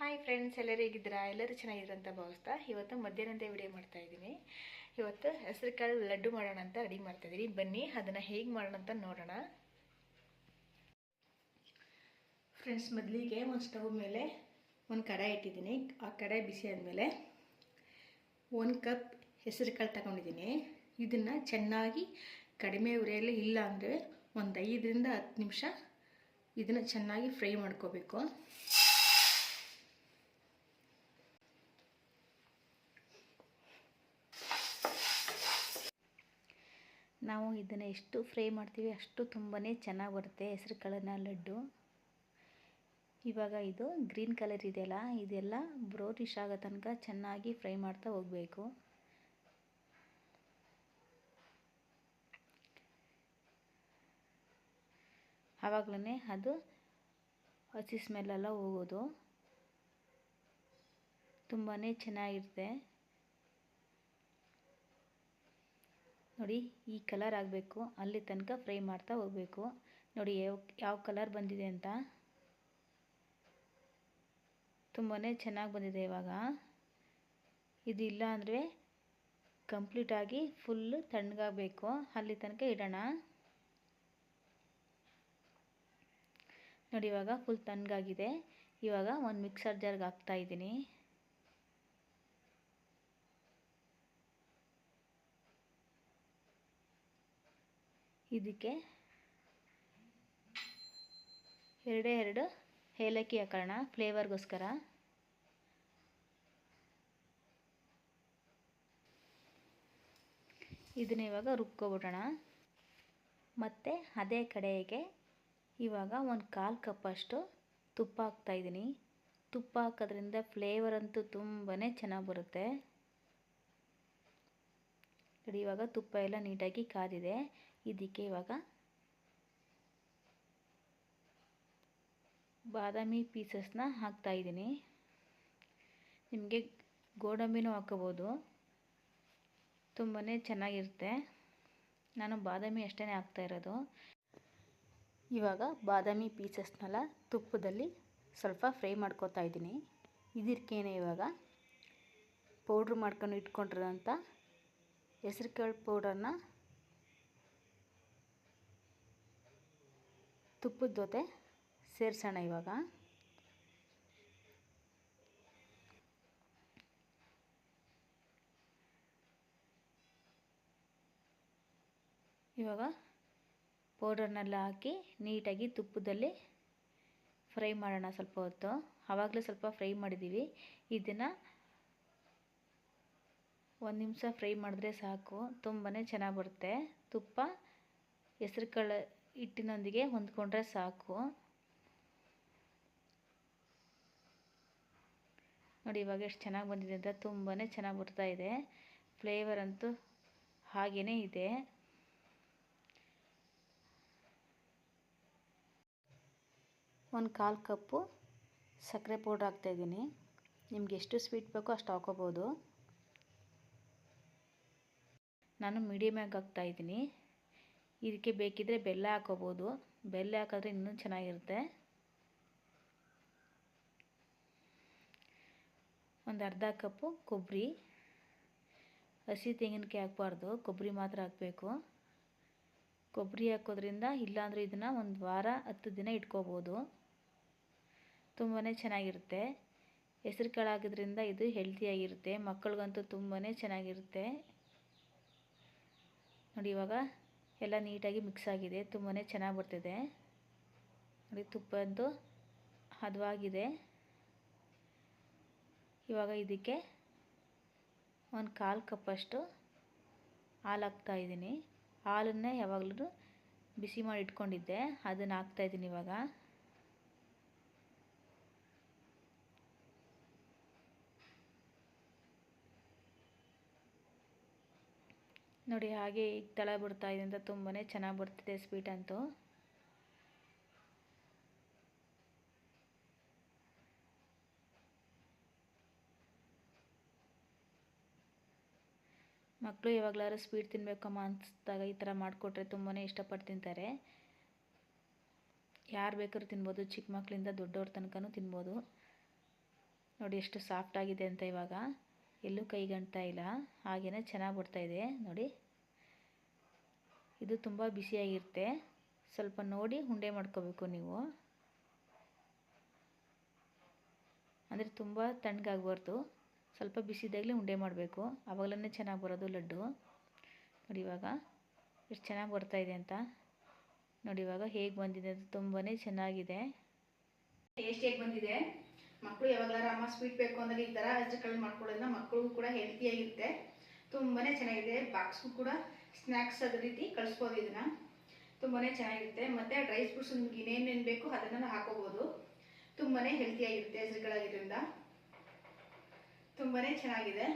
Hi friends ಎಲ್ಲರೂ ಹೇಗಿದ್ದೀರಾ? ಎಲ್ಲರೂ ಚೆನ್ನಾಗಿದ್ದೀರ ಅಂತ ಭಾವಿಸ್ತಾ ಇವತ್ತು ಮಧ್ಯಾಹ್ನದ ವಿಡಿಯೋ ಮಾಡ್ತಾ ಇದ್ದೀನಿ. ಇವತ್ತು ಹೆಸರು ಕಾಳು ಲಡ್ಡು ಮಾಡೋಣ ಅಂತ ರೆಡಿ ಮಾಡ್ತಾ ಇದ್ದೀನಿ. ಬನ್ನಿ, ಅದನ್ನು ಹೇಗೆ ಮಾಡೋಣ ಅಂತ ನೋಡೋಣ. ಫ್ರೆಂಡ್ಸ್ ಮೊದಲಿಗೆ ಒಂದು ಸ್ಟವ್ ಮೇಲೆ ಒಂದು ಕಡಾಯಿ ಇಟ್ಟಿದ್ದೀನಿ. ಆ ಕಡಾಯಿ ಬಿಸಿ ಆದಮೇಲೆ ಒಂದು ಕಪ್ ಹೆಸರು ಕಾಳು ತಗೊಂಡಿದ್ದೀನಿ. ಇದನ್ನು ಚೆನ್ನಾಗಿ ಕಡಿಮೆ ಉರಿಯಲ್ಲಿ ಇಲ್ಲ ಅಂದರೆ ಒಂದು ಐದರಿಂದ ಹತ್ತು ನಿಮಿಷ ಇದನ್ನು ಚೆನ್ನಾಗಿ ಫ್ರೈ ಮಾಡ್ಕೋಬೇಕು. ನಾವು ಇದನ್ನು ಎಷ್ಟು ಫ್ರೈ ಮಾಡ್ತೀವಿ ಅಷ್ಟು ತುಂಬಾ ಚೆನ್ನಾಗಿ ಬರುತ್ತೆ ಹೆಸ್ರು ಕಾಳಿನ ಲಡ್ಡು. ಇವಾಗ ಇದು ಗ್ರೀನ್ ಕಲರ್ ಇದೆಯಲ್ಲ, ಇದೆಲ್ಲ ಬ್ರೌನಿಶ್ ಆಗೋ ತನಕ ಚೆನ್ನಾಗಿ ಫ್ರೈ ಮಾಡ್ತಾ ಹೋಗಬೇಕು. ಆವಾಗಲೇ ಅದು ಹಸಿ ಸ್ಮೆಲ್ಲೆಲ್ಲ ಹೋಗೋದು. ತುಂಬಾ ಚೆನ್ನಾಗಿರುತ್ತೆ. ನೋಡಿ, ಈ ಕಲರ್ ಆಗಬೇಕು. ಅಲ್ಲಿ ತನಕ ಫ್ರೈ ಮಾಡ್ತಾ ಹೋಗಬೇಕು. ನೋಡಿ, ಯಾವ ಯಾವ ಕಲರ್ ಬಂದಿದೆ ಅಂತ. ತುಂಬಾ ಚೆನ್ನಾಗಿ ಬಂದಿದೆ ಇವಾಗ. ಇದಿಲ್ಲ ಅಂದರೆ ಕಂಪ್ಲೀಟಾಗಿ ಫುಲ್ಲು ತಣ್ಣಗಾಗಬೇಕು. ಅಲ್ಲಿ ತನಕ ಇಡೋಣ. ನೋಡಿ, ಇವಾಗ ಫುಲ್ ತಣ್ಣಗಾಗಿದೆ. ಇವಾಗ ಒಂದು ಮಿಕ್ಸರ್ ಜಾರ್ಗೆ ಹಾಕ್ತಾ ಇದ್ದೀನಿ. ಇದಕ್ಕೆ ಎರಡೇ ಎರಡು ಏಲಕ್ಕಿ ಹಾಕೋಣ ಫ್ಲೇವರ್ಗೋಸ್ಕರ. ಇದನ್ನ ಇವಾಗ ರುಬ್ಕೊಬಿಡೋಣ. ಮತ್ತು ಅದೇ ಕಡೆಗೆ ಇವಾಗ ಒಂದು ಕಾಲು ಕಪ್ಪಷ್ಟು ತುಪ್ಪ ಹಾಕ್ತಾಯಿದ್ದೀನಿ ತುಪ್ಪ ಹಾಕೋದ್ರಿಂದ ಫ್ಲೇವರ್ ಅಂತೂ ತುಂಬಾ ಚೆನ್ನಾಗಿ ಬರುತ್ತೆ. ಇವಾಗ ತುಪ್ಪ ಎಲ್ಲ ನೀಟಾಗಿ ಕಾದಿದೆ. ಇದಕ್ಕೆ ಇವಾಗ ಬಾದಾಮಿ ಪೀಸಸ್ನ ಹಾಕ್ತಾಯಿದ್ದೀನಿ ನಿಮಗೆ ಗೋಡಂಬಿನೂ ಹಾಕೋಬೋದು. ತುಂಬಾ ಚೆನ್ನಾಗಿರುತ್ತೆ. ನಾನು ಬಾದಾಮಿ ಅಷ್ಟೇ ಹಾಕ್ತಾ ಇರೋದು. ಇವಾಗ ಬಾದಾಮಿ ಪೀಸಸ್ನೆಲ್ಲ ತುಪ್ಪದಲ್ಲಿ ಸ್ವಲ್ಪ ಫ್ರೈ ಮಾಡ್ಕೋತಾ ಇದ್ದೀನಿ. ಇದಕ್ಕೇನೆ ಇವಾಗ ಪೌಡ್ರ್ ಮಾಡ್ಕೊಂಡು ಇಟ್ಕೊಂಡಿರೋಂಥ ಹೆಸ್ರು ಕಾಳು ತುಪ್ಪದ ಜೊತೆ ಸೇರಿಸೋಣ ಇವಾಗ. ಇವಾಗ ಪೌಡರ್ನೆಲ್ಲ ಹಾಕಿ ನೀಟಾಗಿ ತುಪ್ಪದಲ್ಲಿ ಫ್ರೈ ಮಾಡೋಣ ಸ್ವಲ್ಪ ಹೊತ್ತು. ಆವಾಗಲೇ ಸ್ವಲ್ಪ ಫ್ರೈ ಮಾಡಿದ್ದೀವಿ. ಇದನ್ನು ಒಂದು ನಿಮಿಷ ಫ್ರೈ ಮಾಡಿದ್ರೆ ಸಾಕು. ತುಂಬಾ ಚೆನ್ನಾಗಿ ಬರುತ್ತೆ. ತುಪ್ಪ ಹೆಸ್ರು ಕಾಳು ಹಿಟ್ಟಿನೊಂದಿಗೆ ಹೊಂದ್ಕೊಂಡ್ರೆ ಸಾಕು. ನೋಡಿ, ಇವಾಗ ಎಷ್ಟು ಚೆನ್ನಾಗಿ ಬಂದಿದೆ ಅಂತ ತುಂಬಾ ಚೆನ್ನಾಗಿ ಬರ್ತಾ ಇದೆ. ಫ್ಲೇವರ್ ಅಂತೂ ಹಾಗೇ ಇದೆ. ಒಂದು ಕಾಲು ಕಪ್ಪು ಸಕ್ಕರೆ ಪೌಡ್ರ್ ಹಾಕ್ತಾಯಿದ್ದೀನಿ ನಿಮ್ಗೆ ಎಷ್ಟು ಸ್ವೀಟ್ ಬೇಕೋ ಅಷ್ಟು ಹಾಕೋಬೋದು. ನಾನು ಮೀಡಿಯಮಾಗಿ ಹಾಕ್ತಾಯಿದ್ದೀನಿ ಇದಕ್ಕೆ ಬೇಕಿದ್ದರೆ ಬೆಲ್ಲ ಹಾಕೋಬೋದು. ಬೆಲ್ಲ ಹಾಕಿದ್ರೆ ಇನ್ನೂ ಚೆನ್ನಾಗಿರುತ್ತೆ. ಒಂದು ಅರ್ಧ ಕಪ್ಪು ಕೊಬ್ಬರಿ. ಹಸಿ ತೆಂಗಿನಕಾಯಿ ಹಾಕ್ಬಾರ್ದು. ಕೊಬ್ಬರಿ ಮಾತ್ರ ಹಾಕಬೇಕು. ಕೊಬ್ಬರಿ ಹಾಕೋದ್ರಿಂದ ಇಲ್ಲಾಂದರೆ ಇದನ್ನು ಒಂದು ವಾರ, ಹತ್ತು ದಿನ ಇಟ್ಕೋಬೋದು. ತುಂಬಾ ಚೆನ್ನಾಗಿರುತ್ತೆ. ಹೆಸರು ಕಾಳು ಹಾಕೋದ್ರಿಂದ ಇದು ಹೆಲ್ತಿಯಾಗಿರುತ್ತೆ ಮಕ್ಕಳಿಗಂತೂ ತುಂಬಾ ಚೆನ್ನಾಗಿರುತ್ತೆ. ನೋಡಿ ಇವಾಗ ಎಲ್ಲ ನೀಟಾಗಿ ಮಿಕ್ಸ್ ಆಗಿದೆ ತುಂಬಾ ಚೆನ್ನಾಗಿ ಬರ್ತಿದೆ. ನೋಡಿ, ತುಪ್ಪ ಅಂತೂ ಹದವಾಗಿದೆ. ಇವಾಗ ಇದಕ್ಕೆ ಒಂದು ಕಾಲು ಕಪ್ಪಷ್ಟು ಹಾಲು ಹಾಕ್ತಾಯಿದ್ದೀನಿ ಹಾಲನ್ನೇ ಯಾವಾಗಲೂ ಬಿಸಿ ಮಾಡಿ ಇಟ್ಕೊಂಡಿದ್ದೆ, ಅದನ್ನು ಹಾಕ್ತಾಯಿದ್ದೀನಿ ಇವಾಗ. ನೋಡಿ, ಹಾಗೆ ಈಗ ತಳ ಬಿಡ್ತಾ ಇದೆ ಅಂತ ತುಂಬಾ ಚೆನ್ನಾಗಿ ಬರ್ತಿದೆ ಸ್ವೀಟ್ ಅಂತೂ. ಮಕ್ಕಳು ಯಾವಾಗಲಾದ್ರು ಸ್ವೀಟ್ ತಿನ್ನಬೇಕಮ್ಮ ಅನಿಸ್ದಾಗ ಈ ಥರ ಮಾಡಿಕೊಟ್ರೆ ತುಂಬಾ ಇಷ್ಟಪಟ್ಟು ತಿಂತಾರೆ. ಯಾರು ಬೇಕಾದ್ರೂ ತಿನ್ಬೋದು, ಚಿಕ್ಕ ಮಕ್ಕಳಿಂದ ದೊಡ್ಡವ್ರ ತನಕನೂ ತಿನ್ಬೋದು. ನೋಡಿ, ಎಷ್ಟು ಸಾಫ್ಟ್ ಆಗಿದೆ ಅಂತ ಇವಾಗ. ಎಲ್ಲೂ ಕೈಗಂಟ್ತಾ ಇಲ್ಲ. ಹಾಗೆಯೇ ಚೆನ್ನಾಗಿ ಬರ್ತಾ ಇದೆ. ನೋಡಿ. ಇದು ತುಂಬ ಬಿಸಿಯಾಗಿರುತ್ತೆ ಸ್ವಲ್ಪ ನೋಡಿ ಉಂಡೆ ಮಾಡ್ಕೋಬೇಕು ನೀವು. ಅಂದರೆ ತುಂಬ ತಣ್ಣಗಾಗಬಾರ್ದು. ಸ್ವಲ್ಪ ಬಿಸಿದಾಗಲೇ ಉಂಡೆ ಮಾಡಬೇಕು. ಆವಾಗಲೇ ಚೆನ್ನಾಗಿ ಬರೋದು ಲಡ್ಡು. ನೋಡಿ ಇವಾಗ, ಎಷ್ಟು ಚೆನ್ನಾಗಿ ಬರ್ತಾ ಇದೆ ಅಂತ. ನೋಡಿ ಇವಾಗ ಹೇಗೆ ಬಂದಿದೆ ಅದು ತುಂಬಾ ಚೆನ್ನಾಗಿದೆ. ಟೇಸ್ಟಿಯಾಗಿ ಬಂದಿದೆ? ಮಕ್ಕಳು ಯಾವಾಗಲಾರ ಅಮ್ಮ ಸ್ವೀಟ್ ಬೇಕು ಅಂದರೆ ಈ ಥರ ಅಜ್ಜಕಳ್ಳಿ ಮಾಡ್ಕೊಳ್ಳೋದ್ರಿಂದ ಮಕ್ಕಳಿಗೂ ಕೂಡ ಹೆಲ್ತಿಯಾಗಿರುತ್ತೆ ತುಂಬಾನೇ ಚೆನ್ನಾಗಿದೆ. ಬಾಕ್ಸ್ಗೂ ಕೂಡ ಸ್ನ್ಯಾಕ್ಸ್ ಅದ ರೀತಿ ಕಳಿಸ್ಬೋದು ಇದನ್ನ. ತುಂಬಾನೇ ಚೆನ್ನಾಗಿರುತ್ತೆ. ಮತ್ತೆ ಡ್ರೈ ಫ್ರೂಟ್ಸ್ ನಿಮ್ಗೆ ಇನ್ನೇನೇನು ಬೇಕು ಅದನ್ನ ಹಾಕೋಬಹುದು ತುಂಬಾನೇ ಹೆಲ್ತಿಯಾಗಿರುತ್ತೆ ಹೆಸರುಗಳಾಗಿರೋದ್ರಿಂದ ತುಂಬಾನೇ ಚೆನ್ನಾಗಿದೆ.